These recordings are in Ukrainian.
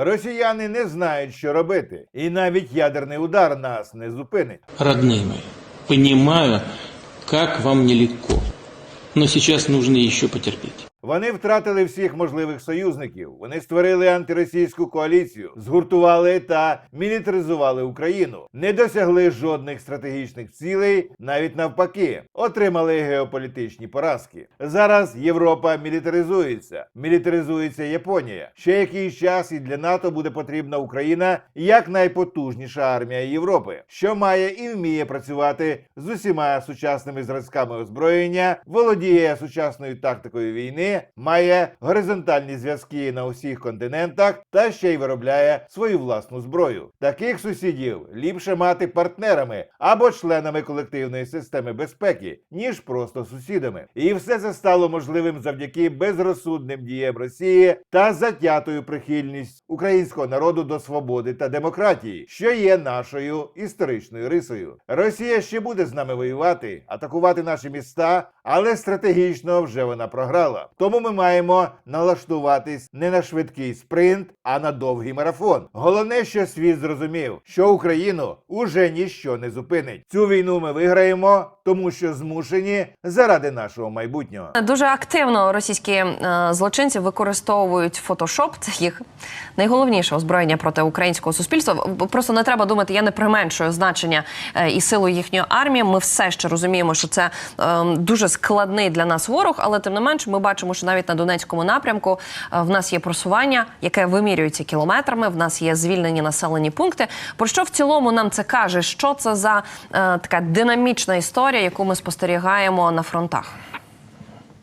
Росіяни не знають, що робити, і навіть ядерний удар нас не зупинить. Родные розумію, як вам нелегко, але зараз нужно еще потерпеть. Вони втратили всіх можливих союзників. Вони створили антиросійську коаліцію, згуртували та мілітаризували Україну, не досягли жодних стратегічних цілей, навіть навпаки, отримали геополітичні поразки. Зараз Європа мілітаризується, мілітаризується Японія. Ще якийсь час і для НАТО буде потрібна Україна як найпотужніша армія Європи, що має і вміє працювати з усіма сучасними зразками озброєння, володіє сучасною тактикою війни, має горизонтальні зв'язки на усіх континентах та ще й виробляє свою власну зброю. Таких сусідів ліпше мати партнерами або членами колективної системи безпеки, ніж просто сусідами. І все це стало можливим завдяки безрозсудним діям Росії та затятою прихильність українського народу до свободи та демократії, що є нашою історичною рисою. Росія ще буде з нами воювати, атакувати наші міста, але стратегічно вже вона програла. Тому ми маємо налаштуватись не на швидкий спринт, а на довгий марафон. Головне, що світ зрозумів, що Україну уже ніщо не зупинить. Цю війну ми виграємо, тому що змушені заради нашого майбутнього. Дуже активно російські е, злочинці використовують фотошоп. Це їх найголовніше озброєння проти українського суспільства. Просто не треба думати, я не применшую значення е, і силу їхньої армії. Ми все ще розуміємо, що це е, дуже складний для нас ворог, але тим не менш, ми бачимо, що навіть на Донецькому напрямку е, в нас є просування, яке вимірюється кілометрами. В нас є звільнені населені пункти. Про що в цілому нам це каже? Що це за е, така динамічна історія, яку ми спостерігаємо на фронтах?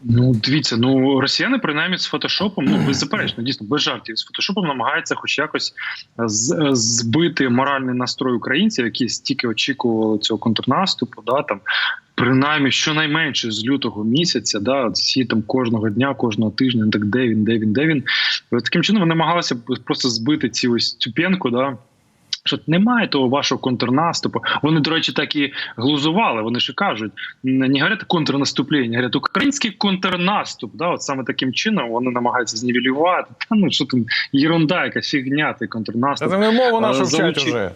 Ну, дивіться, ну росіяни принаймні з фотошопом, ну беззаперечно, дійсно без жартів з фотошопом намагаються, хоч якось з- збити моральний настрой українців, які стільки очікували цього контрнаступу, да там. Принаймні, щонайменше з лютого місяця, да, всі там кожного дня, кожного тижня, так де він, де він, де він. Таким чином вони намагалися просто збити ці ось цю п'янку, да, що немає того вашого контрнаступу. Вони, до речі, так і глузували. Вони ж кажуть, не говорять контрнаступлення, говорять український контрнаступ. Да, от саме таким чином вони намагаються знівелювати. Та ну що там єрунда, якась фігня, той контрнаступ. Це не Е, вчать залучи- уже.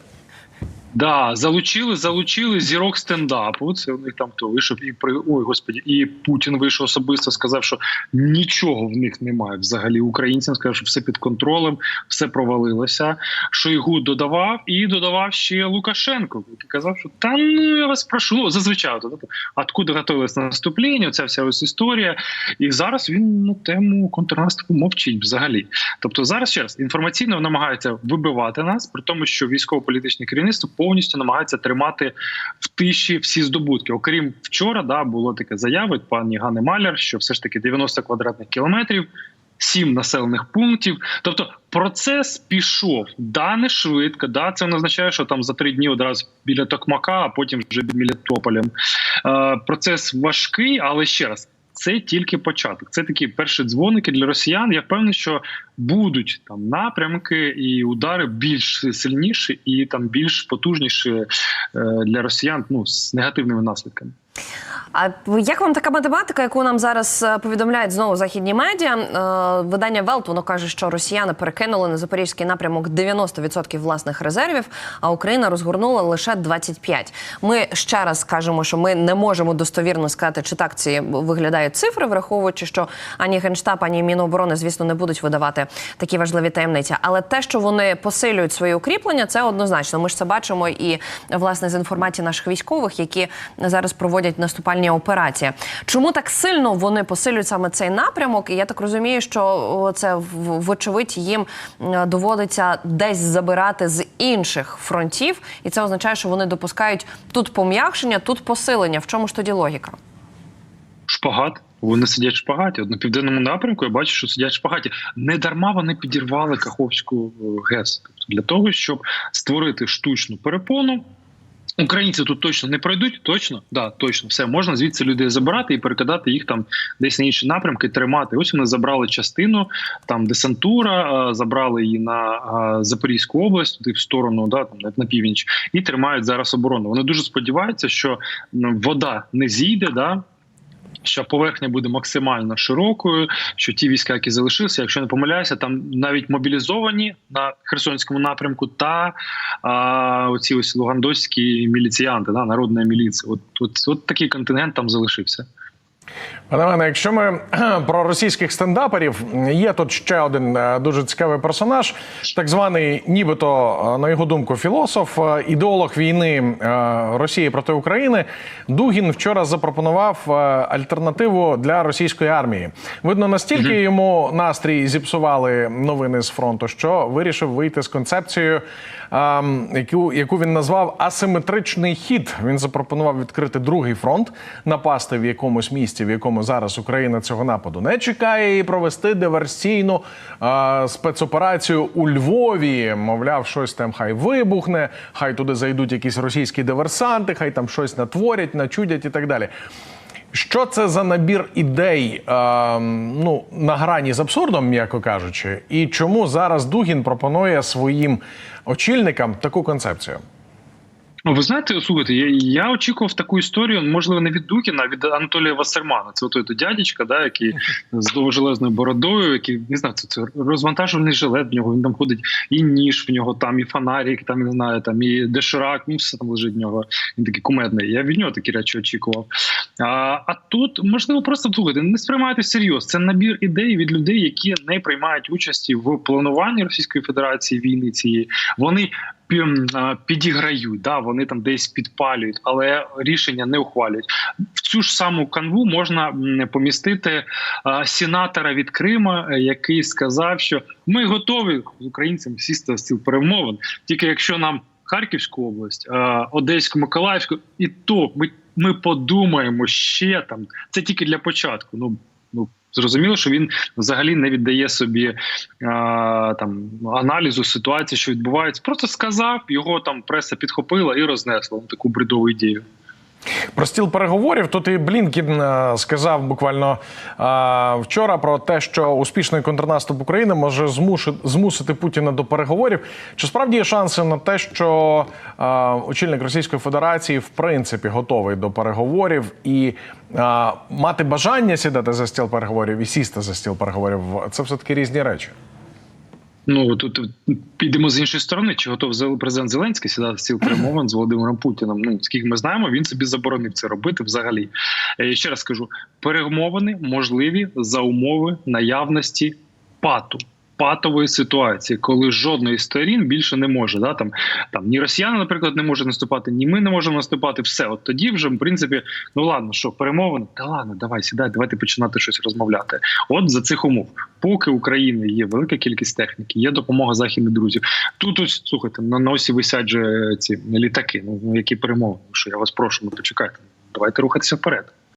Да, залучили, залучили зірок стендапу. Це у них там то вийшов і при ой, господі, і Путін вийшов особисто, сказав, що нічого в них немає взагалі. Українцям сказав, що все під контролем, все провалилося. Шойгу додавав і додавав ще Лукашенко, який казав, що та ну я вас прошу. Ну, зазвичай то, откуда готовилось наступлення, ця вся ось історія. І зараз він на тему контрнаступу мовчить взагалі. Тобто зараз ще раз інформаційно намагаються вибивати нас, при тому, що військово-політичне керівництво повністю намагається тримати в тиші всі здобутки. Окрім вчора, да було таке заяви пані Гани Маляр, що все ж таки 90 квадратних кілометрів. Сім населених пунктів, тобто процес пішов да не швидко. Да, це не означає, що там за три дні одразу біля Токмака, а потім вже під Мелітополем. Е, процес важкий, але ще раз. Це тільки початок. Це такі перші дзвоники для росіян. Я впевнений, що будуть там напрямки і удари більш сильніші і там більш потужніші е, для росіян ну з негативними наслідками. А як вам така математика, яку нам зараз е, повідомляють знову західні медіа? Е, Видання Велт воно каже, що росіяни перекинули на запорізький напрямок 90% власних резервів, а Україна розгорнула лише 25%. Ми ще раз кажемо, що ми не можемо достовірно сказати, чи так ці виглядають цифри, враховуючи, що ані генштаб, ані міноборони, звісно, не будуть видавати такі важливі таємниці. Але те, що вони посилюють свої укріплення, це однозначно. Ми ж це бачимо і власне з інформації наших військових, які зараз проводять наступальні операції. Чому так сильно вони посилюють саме цей напрямок? І я так розумію, що це вочевидь їм е, доводиться десь забирати з інших фронтів, і це означає, що вони допускають тут пом'якшення, тут посилення. В чому ж тоді логіка? Шпагат. Вони сидять в шпагаті. От на південному напрямку я бачу, що сидять в шпагаті. Не дарма вони підірвали Каховську е, ГЕС. Тобто для того, щоб створити штучну перепону. Українці тут точно не пройдуть, точно, да, точно, все можна звідси людей забирати і перекидати їх там десь на інші напрямки, тримати. Ось вони забрали частину, там десантура, забрали її на Запорізьку область, туди в сторону, да, там на північ, і тримають зараз оборону. Вони дуже сподіваються, що вода не зійде, да, Що поверхня буде максимально широкою, що ті війська, які залишилися, якщо не помиляюся, там навіть мобілізовані на Херсонському напрямку, та а, оці ось лугандоські міліціянти, да, народна міліція. От, от, от такий контингент там залишився. Пане Іване, якщо ми про російських стендаперів, є тут ще один е, дуже цікавий персонаж, так званий, нібито, е, на його думку, філософ, е, ідеолог війни Росії проти України. Дугін вчора запропонував альтернативу для російської армії. Видно, настільки йому настрій зіпсували новини з фронту, що вирішив вийти з концепцією, е, яку, яку він назвав асиметричний хід. Він запропонував відкрити другий фронт, напасти в якомусь місці, в якому зараз Україна цього нападу не чекає, і провести диверсійну е, спецоперацію у Львові. Мовляв, щось там хай вибухне, хай туди зайдуть якісь російські диверсанти, хай там щось натворять, начудять і так далі. Що це за набір ідей е, ну, на грані з абсурдом, м'яко кажучи, і чому зараз Дугін пропонує своїм очільникам таку концепцію? Ну, Ви знаєте, слухайте, я, я очікував таку історію, можливо, не від Дукіна, а від Анатолія Вассермана. Це той дядечка, да, який з довжелезною бородою, який не знаю, це, це розвантажений жилет в нього. Він там ходить і ніж в нього, там і фонарик, там не знаю, там і доширак, ну все там лежить в нього. Він такий кумедний. Я від нього такі речі очікував. А, а тут можливо просто слухайте, не сприймайте серйозно. Це набір ідей від людей, які не приймають участі в плануванні Російської Федерації війни цієї. Вони пі- підіграють, да, вони там десь підпалюють, але рішення не ухвалюють. В цю ж саму канву можна помістити сенатора від Крима, е, який сказав, що ми готові з українцями сісти з стіл перемовин, тільки якщо нам Харківську область, Одеську, Миколаївську, і то ми, ми подумаємо ще там. Це тільки для початку. Ну ну. Зрозуміло, що він взагалі не віддає собі а, там аналізу ситуації, що відбувається. Просто сказав, його там преса підхопила і рознесла таку бредову ідею. Про стіл переговорів тут і Блінкін е, сказав буквально е, вчора про те, що успішний контрнаступ України може змусити Путіна до переговорів. Чи справді є шанси на те, що е, очільник Російської Федерації в принципі готовий до переговорів і мати бажання сідати за стіл переговорів і сісти за стіл переговорів це все таки різні речі. Ну тут підемо з іншої сторони. Чи готов президент Зеленський сідати в стіл перемовин з Володимиром Путіним? Ну скільки ми знаємо, він собі заборонив це робити взагалі. Е, Ще раз скажу: перемовини можливі за умови наявності пату. Патової ситуації, коли жодної з сторін більше не може. Да? Там, там ні росіяни, наприклад, не можуть наступати, ні ми не можемо наступати. Все, от тоді вже, в принципі, ну ладно, що перемовини, та ладно, давай сідай, давайте починати щось розмовляти. От за цих умов, поки України є велика кількість техніки, є допомога західних друзів. Тут ось слухайте, на носі висять же ці літаки. Ну які перемовини? Що я вас прошу, ну почекайте, давайте рухатися вперед.